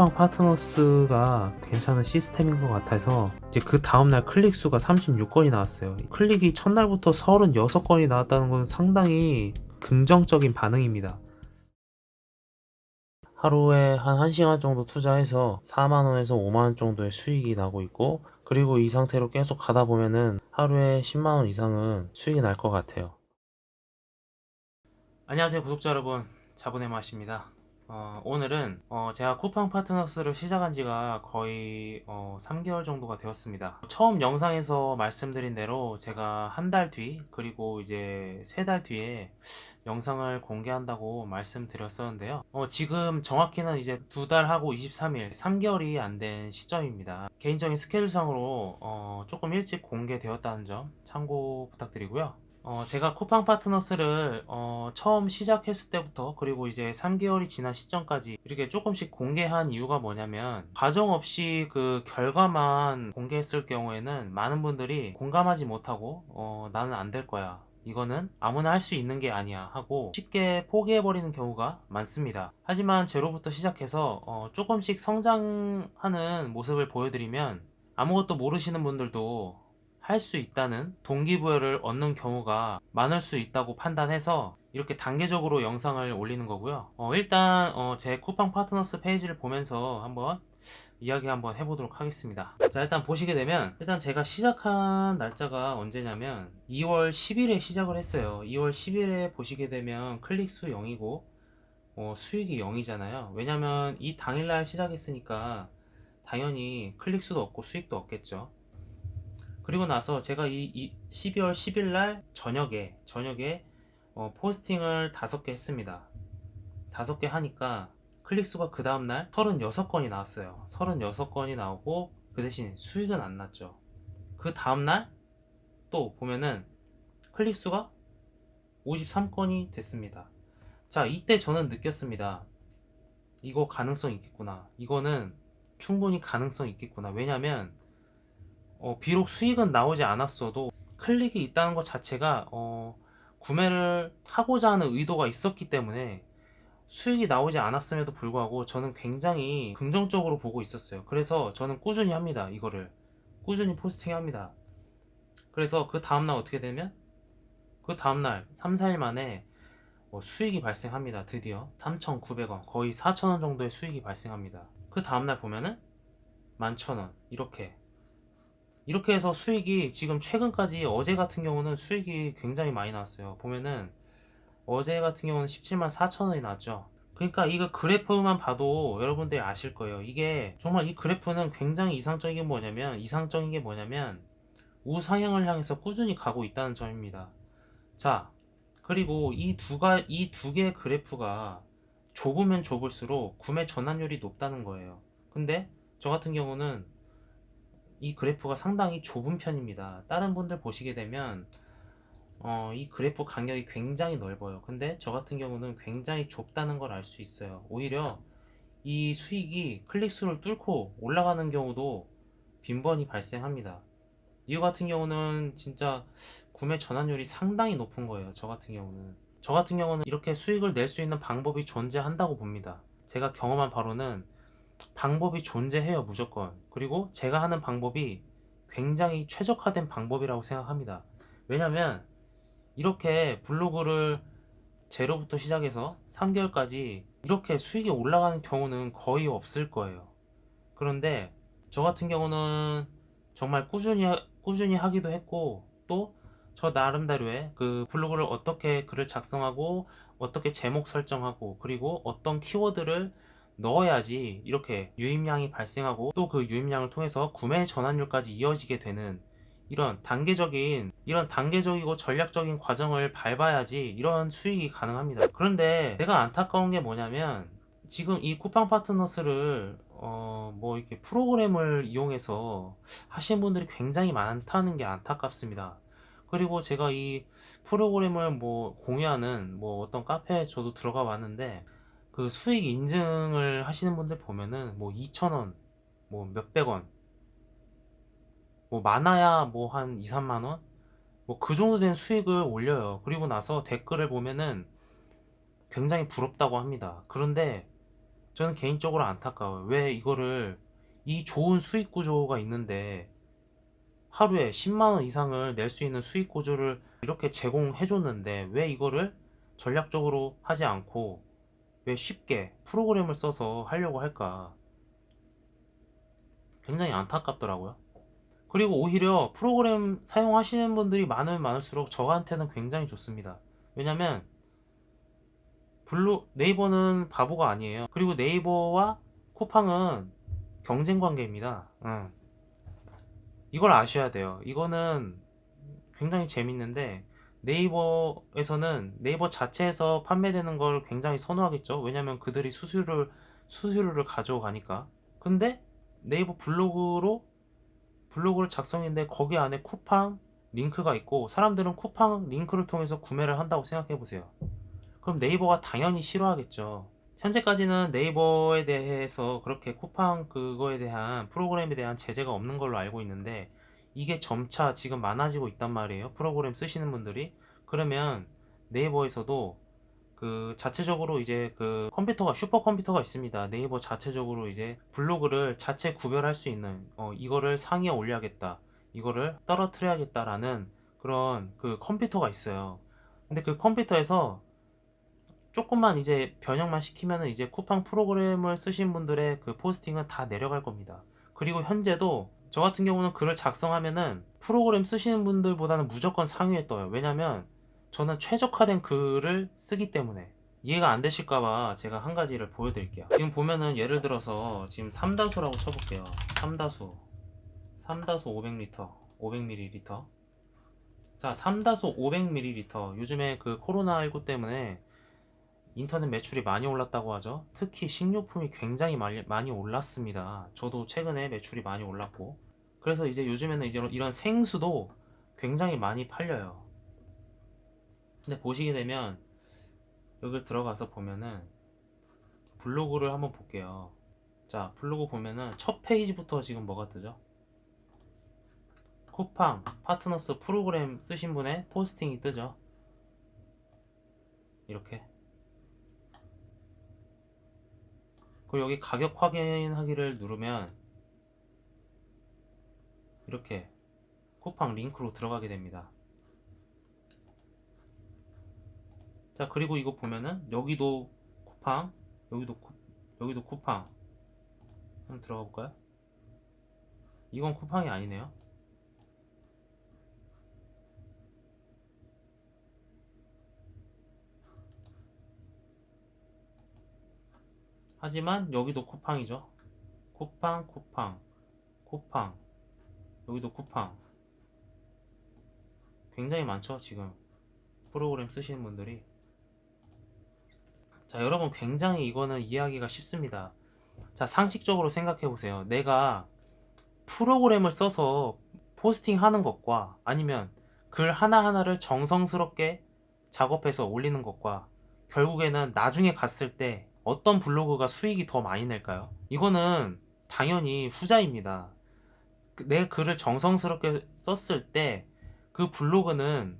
쿠팡 파트너스가 괜찮은 시스템인 것 같아서 이제 그 다음날 클릭 수가 36건이 나왔어요. 클릭이 첫날부터 36건이 나왔다는 건 상당히 긍정적인 반응입니다. 하루에 한 1시간 정도 투자해서 4만원에서 5만원 정도의 수익이 나고 있고, 그리고 이 상태로 계속 가다 보면은 하루에 10만원 이상은 수익이 날 것 같아요. 안녕하세요 구독자 여러분 자본의 맛입니다 어, 오늘은 어, 제가 쿠팡 파트너스를 시작한 지가 거의 어, 3개월 정도가 되었습니다. 처음 영상에서 말씀드린 대로 제가 한 달 뒤 그리고 이제 세 달 뒤에 영상을 공개한다고 말씀드렸었는데요. 어, 지금 정확히는 이제 두 달하고 23일 3개월이 안 된 시점입니다. 개인적인 스케줄상으로 어, 조금 일찍 공개되었다는 점 참고 부탁드리고요 어, 제가 쿠팡 파트너스를 어, 처음 시작했을 때부터 그리고 이제 3개월이 지난 시점까지 이렇게 조금씩 공개한 이유가 뭐냐면 과정 없이 그 결과만 공개했을 경우에는 많은 분들이 공감하지 못하고 어, 나는 안 될 거야. 이거는 아무나 할 수 있는 게 아니야 하고 쉽게 포기해버리는 경우가 많습니다. 하지만 제로부터 시작해서 어, 조금씩 성장하는 모습을 보여드리면 아무것도 모르시는 분들도 할 수 있다는 동기부여를 얻는 경우가 많을 수 있다고 판단해서 이렇게 단계적으로 영상을 올리는 거고요. 어, 일단 어, 제 쿠팡 파트너스 페이지를 보면서 한번 이야기 한번 해보도록 하겠습니다. 자 일단 보시게 되면 일단 제가 시작한 날짜가 언제냐면 2월 10일에 시작을 했어요. 2월 10일에 보시게 되면 클릭 수 0이고 어, 수익이 0이잖아요. 왜냐면 이 당일날 시작했으니까 당연히 클릭 수도 없고 수익도 없겠죠. 그리고 나서 제가 이, 이 12월 10일 날 저녁에 저녁에 어, 포스팅을 다섯 개 했습니다. 다섯 개 하니까 클릭 수가 그 다음 날 36건이 나왔어요. 36건이 나오고 그 대신 수익은 안 났죠. 그 다음 날 또 보면은 클릭 수가 53건이 됐습니다. 자, 이때 저는 느꼈습니다. 이거 가능성 있겠구나. 이거는 충분히 가능성 있겠구나. 왜냐면 어, 비록 수익은 나오지 않았어도 클릭이 있다는 것 자체가 어, 구매를 하고자 하는 의도가 있었기 때문에 수익이 나오지 않았음에도 불구하고 저는 굉장히 긍정적으로 보고 있었어요. 그래서 저는 꾸준히 합니다. 이거를 꾸준히 포스팅 합니다. 그래서 그 다음날 어떻게 되면 그 다음날 3, 4일 만에 어, 수익이 발생합니다. 드디어 3,900원 거의 4,000원 정도의 수익이 발생합니다. 그 다음날 보면은 11,000원 이렇게 이렇게 해서 수익이 지금 최근까지 어제 같은 경우는 수익이 굉장히 많이 나왔어요. 보면은 어제 같은 경우는 17만 4천 원이 나왔죠. 그러니까 이거 그래프만 봐도 여러분들이 아실 거예요. 이게 정말 이 그래프는 굉장히 이상적인 게 뭐냐면 이상적인 게 뭐냐면 우상향을 향해서 꾸준히 가고 있다는 점입니다. 자, 그리고 이 두가 이 두 개의 그래프가 좁으면 좁을수록 구매 전환율이 높다는 거예요. 근데 저 같은 경우는 이 그래프가 상당히 좁은 편입니다. 다른 분들 보시게 되면 어, 이 그래프 간격이 굉장히 넓어요. 근데 저 같은 경우는 굉장히 좁다는 걸 알 수 있어요. 오히려 이 수익이 클릭수를 뚫고 올라가는 경우도 빈번히 발생합니다. 이거 같은 경우는 진짜 구매 전환율이 상당히 높은 거예요. 저 같은 경우는. 저 같은 경우는 이렇게 수익을 낼 수 있는 방법이 존재한다고 봅니다. 제가 경험한 바로는 방법이 존재해요, 무조건. 그리고 제가 하는 방법이 굉장히 최적화된 방법이라고 생각합니다. 왜냐면 이렇게 블로그를 제로부터 시작해서 3개월까지 이렇게 수익이 올라가는 경우는 거의 없을 거예요. 그런데 저 같은 경우는 정말 꾸준히 꾸준히 하기도 했고 또 저 나름대로의 그 블로그를 어떻게 글을 작성하고 어떻게 제목 설정하고 그리고 어떤 키워드를 넣어야지 이렇게 유입량이 발생하고 또 그 유입량을 통해서 구매 전환율까지 이어지게 되는 이런 단계적인 이런 단계적이고 전략적인 과정을 밟아야지 이런 수익이 가능합니다. 그런데 제가 안타까운 게 뭐냐면 지금 이 쿠팡 파트너스를 어 뭐 이렇게 프로그램을 이용해서 하시는 분들이 굉장히 많다는 게 안타깝습니다. 그리고 제가 이 프로그램을 뭐 공유하는 뭐 어떤 카페에 저도 들어가 봤는데 그 수익 인증을 하시는 분들 보면은 뭐 2,000원, 뭐 몇백 원, 뭐 많아야 뭐 한 2, 3만 원? 뭐 그 정도 된 수익을 올려요. 그리고 나서 댓글을 보면은 굉장히 부럽다고 합니다. 그런데 저는 개인적으로 안타까워요. 왜 이거를 이 좋은 수익 구조가 있는데 하루에 10만 원 이상을 낼 수 있는 수익 구조를 이렇게 제공해 줬는데 왜 이거를 전략적으로 하지 않고 왜 쉽게 프로그램을 써서 하려고 할까? 굉장히 안타깝더라고요. 그리고 오히려 프로그램 사용하시는 분들이 많으면 많을수록 저한테는 굉장히 좋습니다. 왜냐면 블루 네이버는 바보가 아니에요. 그리고 네이버와 쿠팡은 경쟁 관계입니다. 응. 이걸 아셔야 돼요. 이거는 굉장히 재밌는데 네이버에서는 네이버 자체에서 판매되는 걸 굉장히 선호하겠죠. 왜냐면 그들이 수수료를 수수료를 가져가니까. 근데 네이버 블로그로 블로그를 작성했는데 거기 안에 쿠팡 링크가 있고 사람들은 쿠팡 링크를 통해서 구매를 한다고 생각해 보세요. 그럼 네이버가 당연히 싫어하겠죠. 현재까지는 네이버에 대해서 그렇게 쿠팡 그거에 대한 프로그램에 대한 제재가 없는 걸로 알고 있는데 이게 점차 지금 많아지고 있단 말이에요. 프로그램 쓰시는 분들이. 그러면 네이버에서도 그 자체적으로 이제 그 컴퓨터가 슈퍼컴퓨터가 있습니다. 네이버 자체적으로 이제 블로그를 자체 구별할 수 있는 어 이거를 상위에 올려야겠다. 이거를 떨어뜨려야겠다라는 그런 그 컴퓨터가 있어요. 근데 그 컴퓨터에서 조금만 이제 변형만 시키면은 이제 쿠팡 프로그램을 쓰신 분들의 그 포스팅은 다 내려갈 겁니다. 그리고 현재도 저 같은 경우는 글을 작성하면은 프로그램 쓰시는 분들보다는 무조건 상위에 떠요. 왜냐면 저는 최적화된 글을 쓰기 때문에 이해가 안 되실까봐 제가 한 가지를 보여드릴게요. 지금 보면은 예를 들어서 지금 3다수라고 쳐볼게요. 3다수. 3다수 500리터. 500ml. 자, 3다수 500ml. 요즘에 그 코로나19 때문에 인터넷 매출이 많이 올랐다고 하죠. 특히 식료품이 굉장히 많이, 올랐습니다. 저도 최근에 매출이 많이 올랐고. 그래서 이제 요즘에는 이제 이런 생수도 굉장히 많이 팔려요. 근데 보시게 되면 여기 들어가서 보면은 블로그를 한번 볼게요. 자, 블로그 보면은 첫 페이지부터 지금 뭐가 뜨죠? 쿠팡 파트너스 프로그램 쓰신 분의 포스팅이 뜨죠. 이렇게. 그리고 여기 가격 확인하기를 누르면 이렇게 쿠팡 링크로 들어가게 됩니다. 자 그리고 이거 보면은 여기도 쿠팡 여기도 쿠, 여기도 쿠팡 한번 들어가 볼까요? 이건 쿠팡이 아니네요. 하지만 여기도 쿠팡이죠. 쿠팡, 쿠팡, 쿠팡. 여기도 쿠팡. 굉장히 많죠, 지금. 프로그램 쓰시는 분들이. 자, 여러분 굉장히 이거는 이해하기가 쉽습니다. 자, 상식적으로 생각해 보세요. 내가 프로그램을 써서 포스팅 하는 것과 아니면 글 하나하나를 정성스럽게 작업해서 올리는 것과 결국에는 나중에 갔을 때 어떤 블로그가 수익이 더 많이 낼까요? 이거는 당연히 후자입니다. 그- 내 글을 정성스럽게 썼을 때 그 블로그는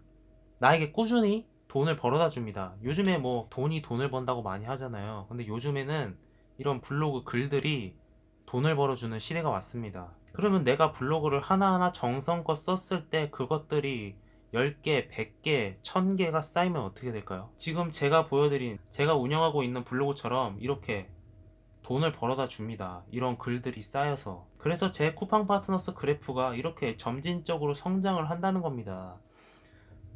나에게 꾸준히 돈을 벌어다 줍니다. 요즘에 뭐 돈이 돈을 번다고 많이 하잖아요. 근데 요즘에는 이런 블로그 글들이 돈을 벌어주는 시대가 왔습니다. 그러면 내가 블로그를 하나하나 정성껏 썼을 때 그것들이 10개, 100개, 1000개가 쌓이면 어떻게 될까요? 지금 제가 보여드린, 제가 운영하고 있는 블로그처럼 이렇게 돈을 벌어다 줍니다. 이런 글들이 쌓여서. 그래서 제 쿠팡 파트너스 그래프가 이렇게 점진적으로 성장을 한다는 겁니다.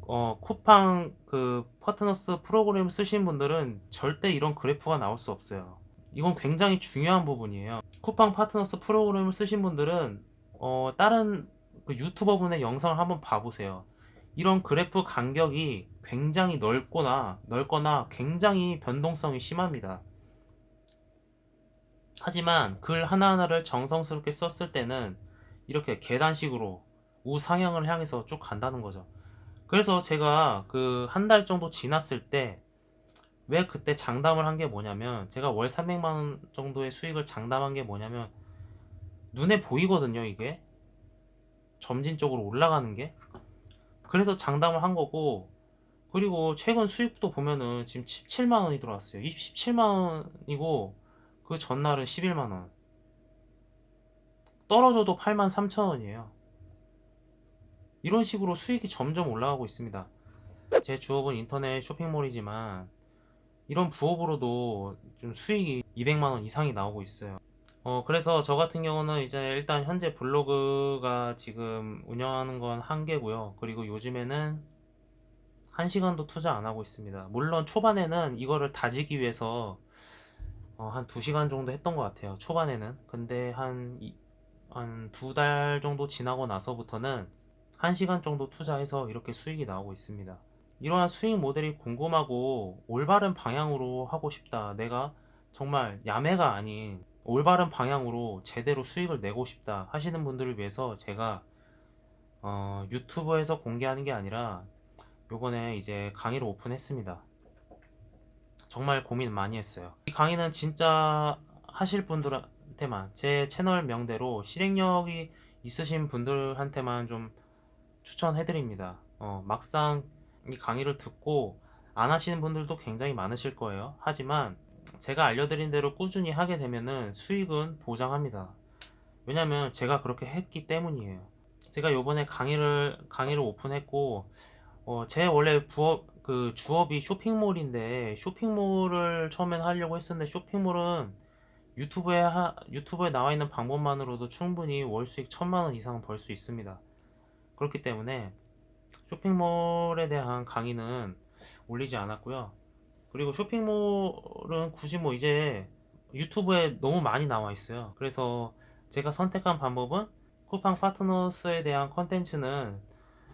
어, 쿠팡 그 파트너스 프로그램 쓰신 분들은 절대 이런 그래프가 나올 수 없어요. 이건 굉장히 중요한 부분이에요. 쿠팡 파트너스 프로그램을 쓰신 분들은 어, 다른 그 유튜버 분의 영상을 한번 봐보세요. 이런 그래프 간격이 굉장히 넓거나 넓거나 굉장히 변동성이 심합니다. 하지만 글 하나하나를 정성스럽게 썼을 때는 이렇게 계단식으로 우상향을 향해서 쭉 간다는 거죠. 그래서 제가 그 한 달 정도 지났을 때 왜 그때 장담을 한 게 뭐냐면 제가 월 300만 원 정도의 수익을 장담한 게 뭐냐면 눈에 보이거든요, 이게. 점진적으로 올라가는 게. 그래서 장담을 한 거고 그리고 최근 수익도 보면은 지금 17만 원이 들어왔어요. 27만 원이고 그 전날은 11만 원. 떨어져도 8만 3천 원이에요. 이런 식으로 수익이 점점 올라가고 있습니다. 제 주업은 인터넷 쇼핑몰이지만 이런 부업으로도 좀 수익이 200만 원 이상이 나오고 있어요. 어, 그래서 저 같은 경우는 이제 일단 현재 블로그가 지금 운영하는 건 한 개고요. 그리고 요즘에는 한 시간도 투자 안 하고 있습니다. 물론 초반에는 이거를 다지기 위해서 어, 한 2시간 정도 했던 것 같아요. 초반에는. 근데 한, 한 두 달 정도 지나고 나서부터는 1시간 정도 투자해서 이렇게 수익이 나오고 있습니다. 이러한 수익 모델이 궁금하고 올바른 방향으로 하고 싶다. 내가 정말 야매가 아닌 올바른 방향으로 제대로 수익을 내고 싶다 하시는 분들을 위해서 제가 어, 유튜브에서 공개하는 게 아니라 요번에 이제 강의를 오픈했습니다. 정말 고민 많이 했어요. 이 강의는 진짜 하실 분들한테만 제 채널 명대로 실행력이 있으신 분들한테만 좀 추천해드립니다. 어, 막상 이 강의를 듣고 안 하시는 분들도 굉장히 많으실 거예요. 하지만 제가 알려드린 대로 꾸준히 하게 되면은 수익은 보장합니다. 왜냐면 제가 그렇게 했기 때문이에요. 제가 요번에 강의를 강의를 오픈했고 어, 제 원래 부업 그 주업이 쇼핑몰인데 쇼핑몰을 처음엔 하려고 했었는데 쇼핑몰은 유튜브에 하, 유튜브에 나와 있는 방법만으로도 충분히 월 수익 천만 원 이상 벌수 있습니다. 그렇기 때문에 쇼핑몰에 대한 강의는 올리지 않았고요. 그리고 쇼핑몰은 굳이 뭐 이제 유튜브에 너무 많이 나와 있어요. 그래서 제가 선택한 방법은 쿠팡 파트너스에 대한 컨텐츠는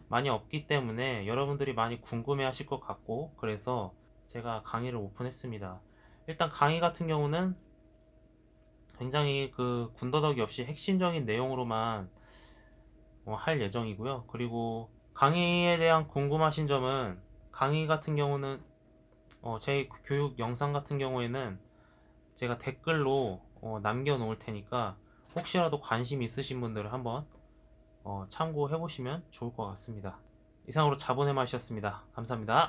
많이 없기 때문에 여러분들이 많이 궁금해 하실 것 같고 그래서 제가 강의를 오픈했습니다. 일단 강의 같은 경우는 굉장히 그 군더더기 없이 핵심적인 내용으로만 어, 할 예정이고요. 그리고 강의에 대한 궁금하신 점은 강의 같은 경우는 어, 제 교육 영상 같은 경우에는 제가 댓글로 어, 남겨놓을 테니까 혹시라도 관심 있으신 분들은 한번 어, 참고해 보시면 좋을 것 같습니다. 이상으로 자본의 맛이었습니다. 감사합니다.